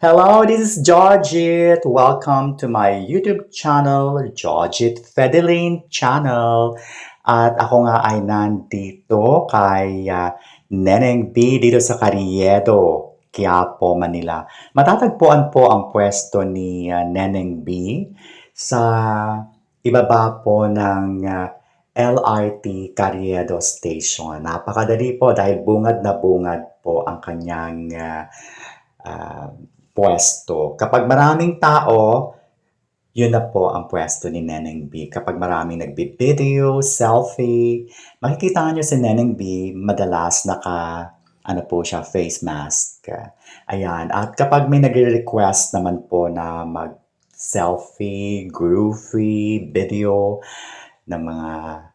Hello, this is Georgette. Welcome to my YouTube channel, Georgette Fedeline Channel. At ako nga ay nandito kay ah, Neneng B dito sa Carriedo, Quiapo, Manila. Matatagpuan po ang pwesto ni ah, Neneng B sa ibaba po ng ah, LRT Carriedo Station. Napakadali po dahil bungad na bungad po ang kanyang ah, ah, pwesto. Kapag maraming tao, yun na po ang pwesto ni Neneng B. Kapag maraming nagbi-video, selfie, makikita nyo si Neneng B, madalas naka, ano po siya, face mask. Ayan. At kapag may nagre-request naman po na mag-selfie, groovy, video ng mga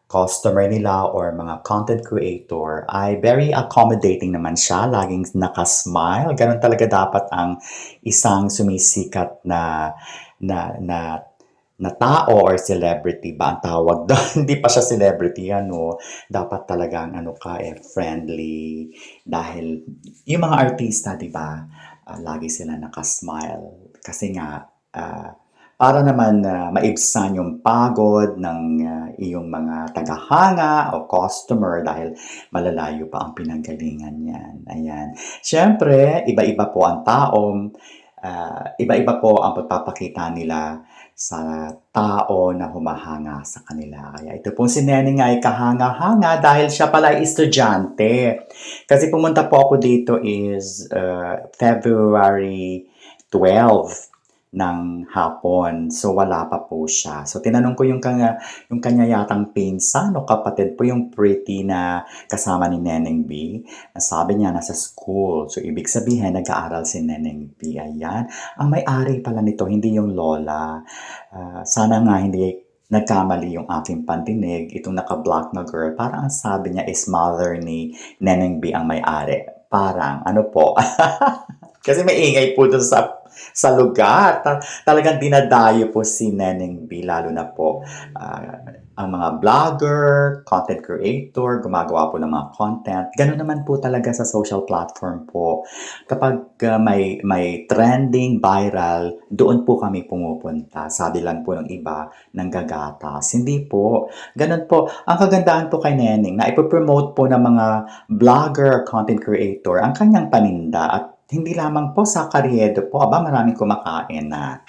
customer nila or mga content creator ay very accommodating naman siya. Laging nakasmile. Ganun talaga dapat ang isang sumisikat na na na na tao or celebrity ba ang tawag doon? Hindi pa siya celebrity ano. Dapat talagang ano ka eh, friendly dahil yung mga artista, 'di ba? ah, lagi sila nakasmile kasi nga ah, para naman na maibsan yung pagod ng ah, iyong mga tagahanga o customer dahil malalayo pa ang pinanggalingan niyan. Ayan. Siyempre, iba-iba po ang taong ah, iba-iba po ang pagpapakita nila sa tao na humahanga sa kanila. Kaya ito pong si Neneng ay kahanga-hanga dahil siya pala ay estudyante. Kasi pumunta po ako dito is uh, February 12 ng hapon. So wala pa po siya. So tinanong ko yung kanya, yung kanya yatang pinsan o kapatid po yung pretty na kasama ni Neneng B. Sabi niya nasa school. So ibig sabihin nag-aaral si Neneng B. Ayan. Ang may-ari pala nito, hindi yung lola. Ah, sana nga hindi nagkamali yung aking pandinig. Itong naka-black na girl, parang ang sabi niya is mother ni Neneng B ang may-ari. Parang, ano po. Kasi may ingay po dun sa sa lugar. Ta- talagang dinadayo po si Neneng B, lalo na po ah, ang mga vlogger, content creator, gumagawa po ng mga content. Ganun naman po talaga sa social platform po. Kapag ah, may, may trending, viral, doon po kami pumupunta. Sabi lang po ng iba, ng gagatas. Hindi po. Ganun po. Ang kagandahan po kay Neneng na ipopromote po ng mga vlogger, content creator ang kanyang paninda at hindi lamang po sa Carriedo po, aba maraming kumakain na